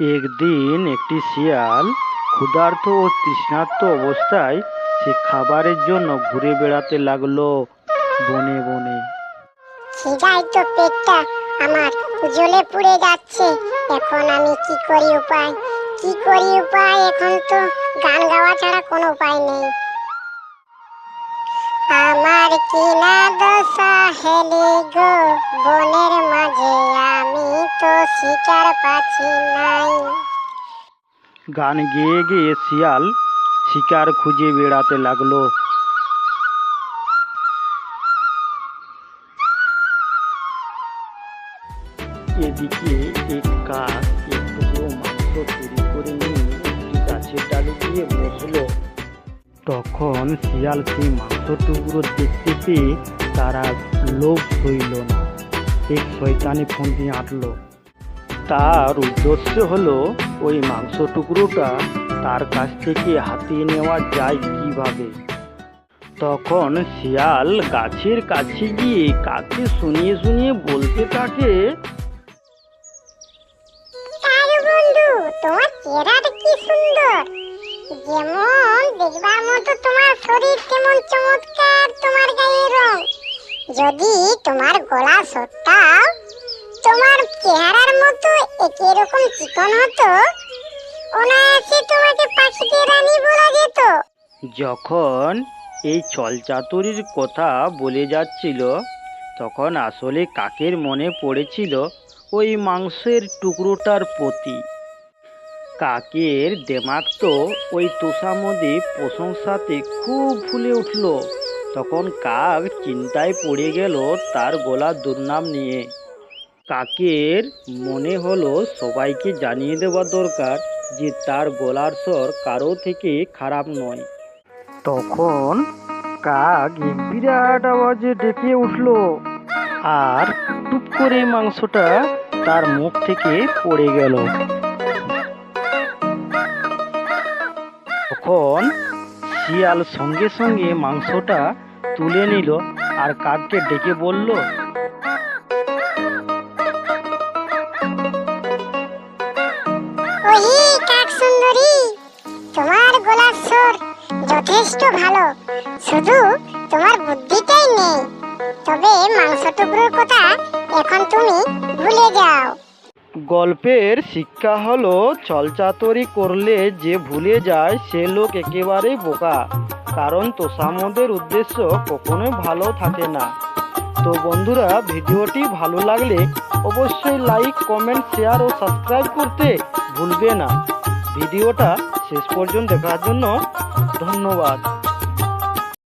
একদিন একটি শিয়াল ক্ষুধার্ত ও তৃষ্ণার্ত অবস্থায় সে খাবারের জন্য ঘুরে বেড়াতে লাগল বনে বনে। তো পেটটা আমার জ্বলে পুড়ে যাচ্ছে। এখন আমি কি করি উপায়? কি করি উপায়? এখন তো গান গাওয়া ছাড়া কোনো উপায় নেই। আমার কিনা দশা হেলি গো, বনের মাঝে আমি তো গান গেয়ে গেয়ে শিয়াল শিকার খুঁজে বেড়াতে লাগল। এদিকে বসল। তখন শিয়াল সেই মাংস টুকরো দেখতে পেয়ে তারা লোভ সইল না। এক শয়তানি ফন্দি আঁটলো। তার উদ্দেশ্য হলো ওই মাংস টুকরোটা তার কাছ থেকে হাতিয়ে নেওয়া যায় কীভাবে? তখন শিয়াল গাছের কাছে গিয়ে কাকে শুনিয়ে শুনিয়ে বলতে থাকে? তোমার চেহারাটা কি সুন্দর। যেমন দেখবার মতো তোমার শরীর চমৎকার, তোমার গায়ের রং। যদি তোমার গলা সত্তাও তোমার চেহারার মতো একই রকম চিকন হতো? অনায়াসে তোমাকে পাখিতে রানী বলা যেত। যখন এই চলচাতুরির কথা বলে যাচ্ছিল, তখন আসলে কাকের মনে পড়েছিল ওই মাংসের টুকরোটার প্রতি। কাকের দেমাগ তো ওই তোষামদে প্রশংসাতে খুব ফুলে উঠল। তখন কাক চিন্তায় পড়ে গেল তার গলার দুর্নাম নিয়ে। কাকের মনে হলো সবাইকে জানিয়ে দেওয়া দরকার যে তার গলার স্বর কারও থেকে খারাপ নয়। তখন কাক বিরাট আওয়াজে ডেকে উঠল আর টুপ করে মাংসটা তার মুখ থেকে পড়ে গেল। তখন শিয়াল সঙ্গে সঙ্গে মাংসটা তুলে নিল আর কাককে ডেকে বলল শুধু তোমার বুদ্ধিটাই নেই। তবে মাংস টুকরোর কথা এখন তুমি ভুলে যাও। গল্পের শিক্ষা হলো চলচাতরি করলে যে ভুলে যায়, সে লোক একেবারেই বোকা। কারণ তোষামদের উদ্দেশ্য কখনোই ভালো থাকে না। তো বন্ধুরা, ভিডিওটি ভালো লাগলে অবশ্যই লাইক, কমেন্ট, শেয়ার ও সাবস্ক্রাইব করতে ভুলবে না। ভিডিওটা শেষ পর্যন্ত দেখার জন্য ধন্যবাদ।